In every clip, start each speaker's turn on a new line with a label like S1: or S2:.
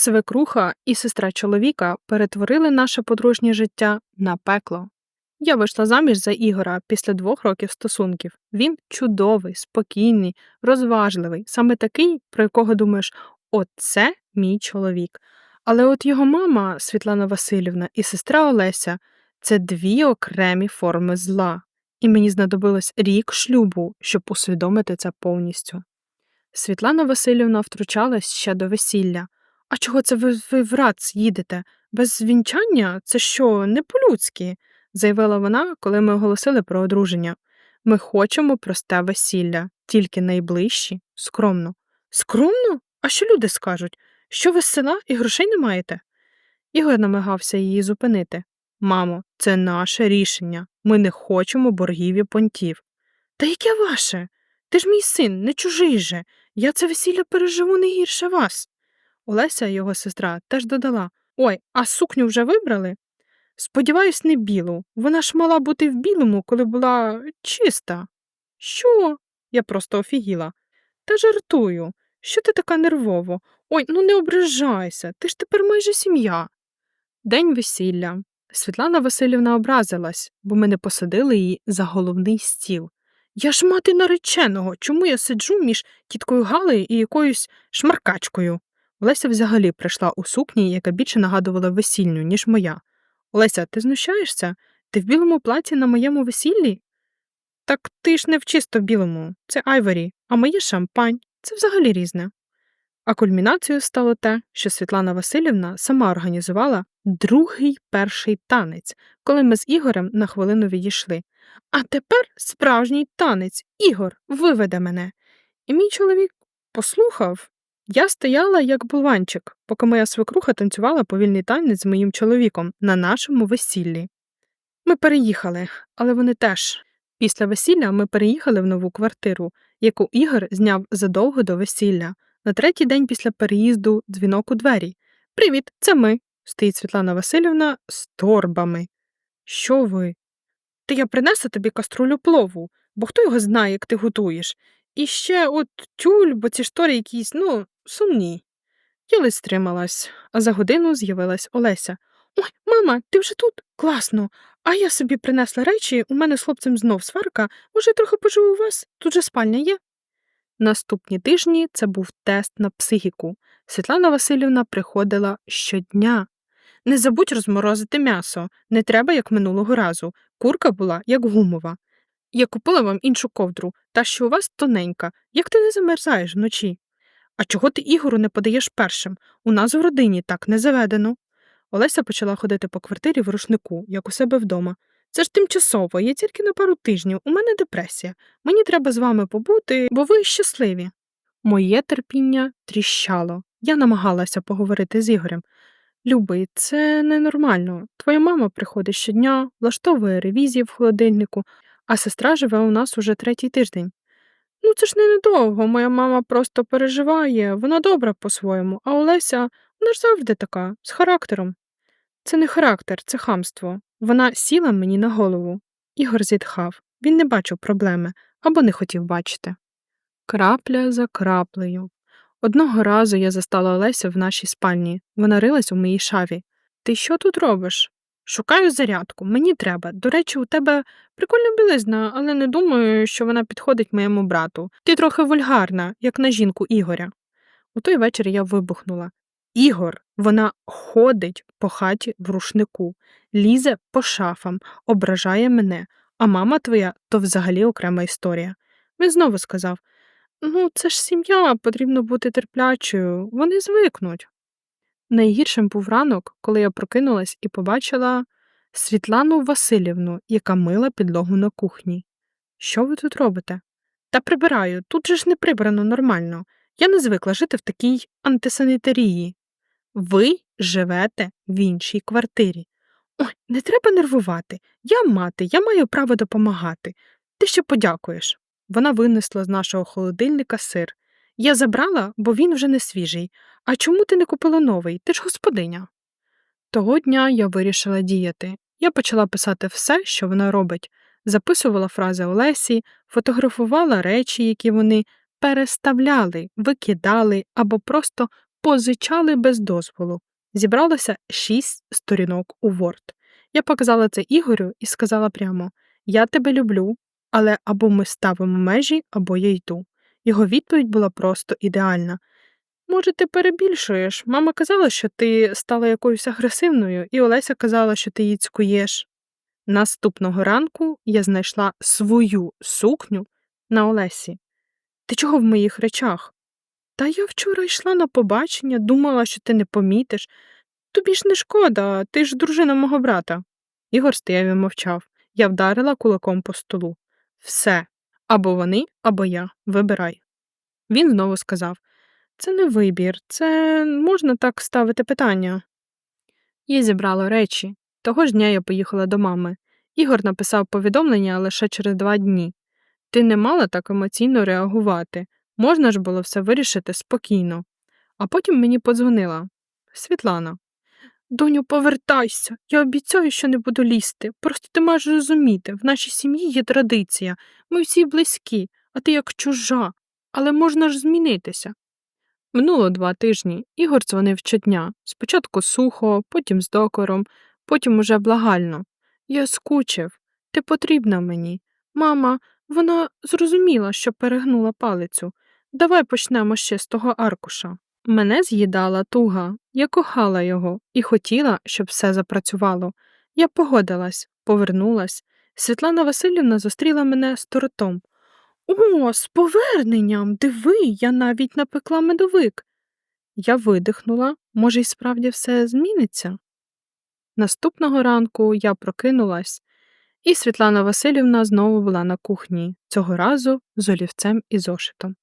S1: Свекруха і сестра чоловіка перетворили наше подружнє життя на пекло. Я вийшла заміж за Ігора після двох років стосунків. Він чудовий, спокійний, розважливий, саме такий, про якого думаєш, оце мій чоловік. Але от його мама Світлана Васильівна і сестра Олеся це дві окремі форми зла, і мені знадобилось рік шлюбу, щоб усвідомити це повністю. Світлана Васильівна втручалась ще до весілля. А чого це ви, ви в рац їдете? Без вінчання? Це що, не по-людськи? заявила вона, коли ми оголосили про одруження. Ми хочемо просте весілля, тільки найближчі, скромно. Скромно? А що люди скажуть? Що ви з села і грошей не маєте? Ігор намагався її зупинити. Мамо, це наше рішення. Ми не хочемо боргів і понтів. Та яке ваше? Ти ж мій син, не чужий же. Я це весілля переживу не гірше вас. Олеся, його сестра, теж додала Ой, а сукню вже вибрали? Сподіваюсь, не білу. Вона ж мала бути в білому, коли була чиста. Що? Я просто офігіла. Та жартую. Що ти така нервово? Ой, ну не ображайся, ти ж тепер майже сім'я. День весілля. Світлана Васильівна образилась, бо ми не посадили її за головний стіл. Я ж мати нареченого, чому я сиджу між тіткою Галею і якоюсь шмаркачкою? Олеся взагалі прийшла у сукні, яка більше нагадувала весільню, ніж моя. Олеся, ти знущаєшся? Ти в білому платі на моєму весіллі? Так ти ж не в чисто білому, це айворі, а моє шампань, це взагалі різне. А кульмінацією стало те, що Світлана Васильівна сама організувала другий перший танець, коли ми з Ігорем на хвилину відійшли. А тепер справжній танець, Ігор, виведе мене. І мій чоловік послухав. Я стояла як булванчик, поки моя свекруха танцювала повільний танець з моїм чоловіком на нашому весіллі. Ми переїхали, але вони теж. Після весілля ми переїхали в нову квартиру, яку Ігор зняв задовго до весілля. На третій день після переїзду дзвінок у двері. Привіт, це ми. стоїть Світлана Васильівна з торбами. Що ви? Та я принесла тобі каструлю плову, бо хто його знає, як ти готуєш. І ще от тюль, бо ці штори якісь, ну, сумні. Я стрималась, а за годину з'явилась Олеся. Ой, мама, ти вже тут? Класно. А я собі принесла речі, у мене з хлопцем знов сварка, може, трохи поживу у вас, тут же спальня є. Наступні тижні це був тест на психіку. Світлана Васильівна приходила щодня. Не забудь розморозити м'ясо, не треба, як минулого разу. Курка була, як гумова. Я купила вам іншу ковдру, та що у вас тоненька, як ти не замерзаєш вночі. А чого ти Ігору не подаєш першим? У нас в родині так не заведено. Олеся почала ходити по квартирі в рушнику, як у себе вдома. Це ж тимчасово, я тільки на пару тижнів, у мене депресія. Мені треба з вами побути, бо ви щасливі. Моє терпіння тріщало. Я намагалася поговорити з Ігорем. Любий, це ненормально. Твоя мама приходить щодня, влаштовує ревізії в холодильнику, а сестра живе у нас уже третій тиждень. Ну, це ж не недовго, моя мама просто переживає, вона добра по-своєму, а Олеся, вона ж завжди така, з характером. Це не характер, це хамство. Вона сіла мені на голову. Ігор зітхав. Він не бачив проблеми або не хотів бачити. Крапля за краплею. Одного разу я застала Олеся в нашій спальні. Вона рилась у моїй шаві. Ти що тут робиш? Шукаю зарядку, мені треба. До речі, у тебе прикольна білизна, але не думаю, що вона підходить моєму брату. Ти трохи вульгарна, як на жінку Ігоря. У той вечір я вибухнула. Ігор, вона ходить по хаті в рушнику, лізе по шафам, ображає мене, а мама твоя то взагалі окрема історія. Він знову сказав Ну, це ж сім'я, потрібно бути терплячою, вони звикнуть. Найгіршим був ранок, коли я прокинулась і побачила Світлану Васильівну, яка мила підлогу на кухні. Що ви тут робите? Та прибираю, тут же ж не прибрано нормально. Я не звикла жити в такій антисанітарії. Ви живете в іншій квартирі. Ой, не треба нервувати. Я мати, я маю право допомагати. Ти ще подякуєш. Вона винесла з нашого холодильника сир. Я забрала, бо він вже не свіжий. А чому ти не купила новий? Ти ж господиня. Того дня я вирішила діяти. Я почала писати все, що вона робить, записувала фрази Олесі, фотографувала речі, які вони переставляли, викидали або просто позичали без дозволу. Зібралося шість сторінок у Word. Я показала це Ігорю і сказала прямо: Я тебе люблю, але або ми ставимо межі, або я йду. Його відповідь була просто ідеальна. Може, ти перебільшуєш? Мама казала, що ти стала якоюсь агресивною, і Олеся казала, що ти її цькуєш. Наступного ранку я знайшла свою сукню на Олесі. Ти чого в моїх речах? Та я вчора йшла на побачення, думала, що ти не помітиш. Тобі ж не шкода, ти ж дружина мого брата. Ігор стояв і мовчав. Я вдарила кулаком по столу. Все. Або вони, або я. Вибирай. Він знову сказав це не вибір, це можна так ставити питання. Я зібрала речі. Того ж дня я поїхала до мами. Ігор написав повідомлення лише через два дні. Ти не мала так емоційно реагувати. Можна ж було все вирішити спокійно. А потім мені подзвонила Світлана. Доню, повертайся. Я обіцяю, що не буду лізти. Просто ти маєш розуміти, в нашій сім'ї є традиція. Ми всі близькі, а ти як чужа. Але можна ж змінитися. Минуло два тижні. Ігор дзвонив щодня. Спочатку сухо, потім з докором, потім уже благально. Я скучив. Ти потрібна мені. Мама, вона зрозуміла, що перегнула палицю. Давай почнемо ще з того аркуша. Мене з'їдала туга, я кохала його і хотіла, щоб все запрацювало. Я погодилась, повернулась. Світлана Васильівна зустріла мене з тортом. О, з поверненням, диви, я навіть напекла медовик. Я видихнула, може, й справді все зміниться. Наступного ранку я прокинулась, і Світлана Васильівна знову була на кухні, цього разу з олівцем і зошитом.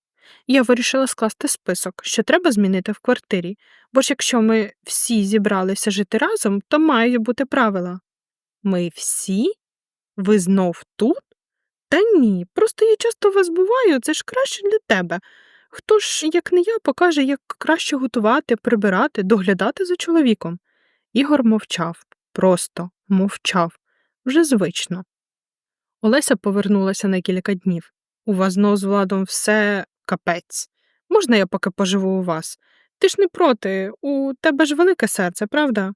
S1: Я вирішила скласти список, що треба змінити в квартирі, бо ж якщо ми всі зібралися жити разом, то мають бути правила. Ми всі? Ви знов тут? Та ні, просто я часто вас буваю, це ж краще для тебе. Хто ж, як не я, покаже, як краще готувати, прибирати, доглядати за чоловіком. Ігор мовчав, просто мовчав, вже звично. Олеся повернулася на кілька днів. У вас знов з владом все капець. Можна я поки поживу у вас? Ти ж не проти, у тебе ж велике серце, правда?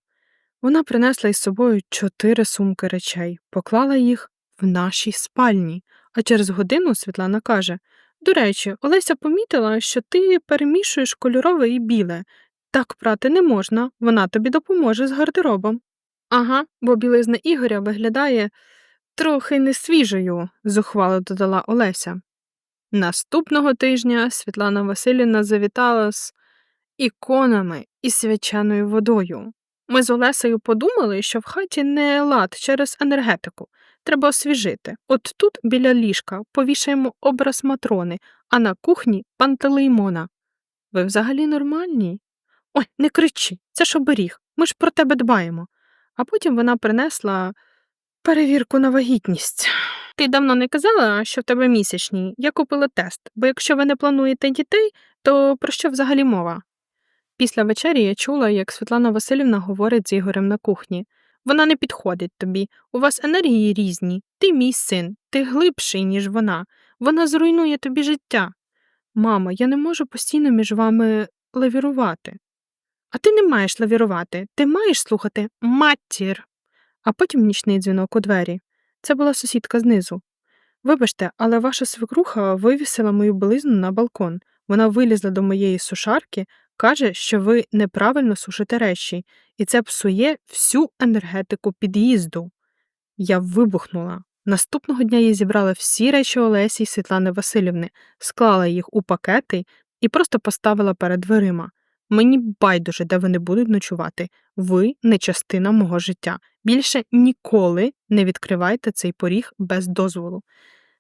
S1: Вона принесла із собою чотири сумки речей, поклала їх в нашій спальні, а через годину Світлана каже До речі, Олеся помітила, що ти перемішуєш кольорове і біле. Так прати не можна, вона тобі допоможе з гардеробом. Ага, бо білизна Ігоря виглядає трохи несвіжою, зухвало додала Олеся. Наступного тижня Світлана Васильівна завітала з іконами і свяченою водою. Ми з Олесею подумали, що в хаті не лад через енергетику. Треба освіжити. От тут біля ліжка повішаємо образ матрони, а на кухні пантелеймона. Ви взагалі нормальні? Ой, не кричи, це ж оберіг. Ми ж про тебе дбаємо. А потім вона принесла перевірку на вагітність. Ти давно не казала, що в тебе місячні. Я купила тест, бо якщо ви не плануєте дітей, то про що взагалі мова? Після вечері я чула, як Світлана Васильівна говорить з Ігорем на кухні. Вона не підходить тобі. У вас енергії різні. Ти мій син, ти глибший, ніж вона. Вона зруйнує тобі життя. Мамо, я не можу постійно між вами лавірувати. А ти не маєш лавірувати, ти маєш слухати матір. А потім нічний дзвінок у двері. Це була сусідка знизу. Вибачте, але ваша свекруха вивісила мою білизну на балкон. Вона вилізла до моєї сушарки, каже, що ви неправильно сушите речі, і це псує всю енергетику під'їзду. Я вибухнула. Наступного дня я зібрала всі речі Олесі й Світлани Васильівни, склала їх у пакети і просто поставила перед дверима. Мені байдуже, де вони будуть ночувати. Ви не частина мого життя. Більше ніколи не відкривайте цей поріг без дозволу.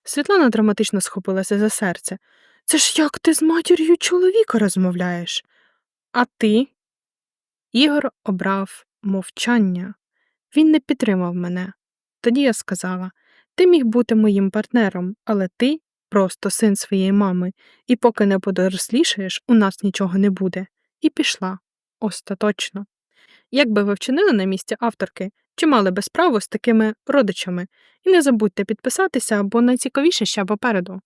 S1: Світлана драматично схопилася за серце. Це ж як ти з матір'ю чоловіка розмовляєш? А ти? Ігор обрав мовчання. Він не підтримав мене. Тоді я сказала ти міг бути моїм партнером, але ти просто син своєї мами, і поки не подорослішаєш, у нас нічого не буде. І пішла остаточно. Як би ви вчинили на місці авторки, чи мали би справу з такими родичами? І не забудьте підписатися, бо найцікавіше ще попереду.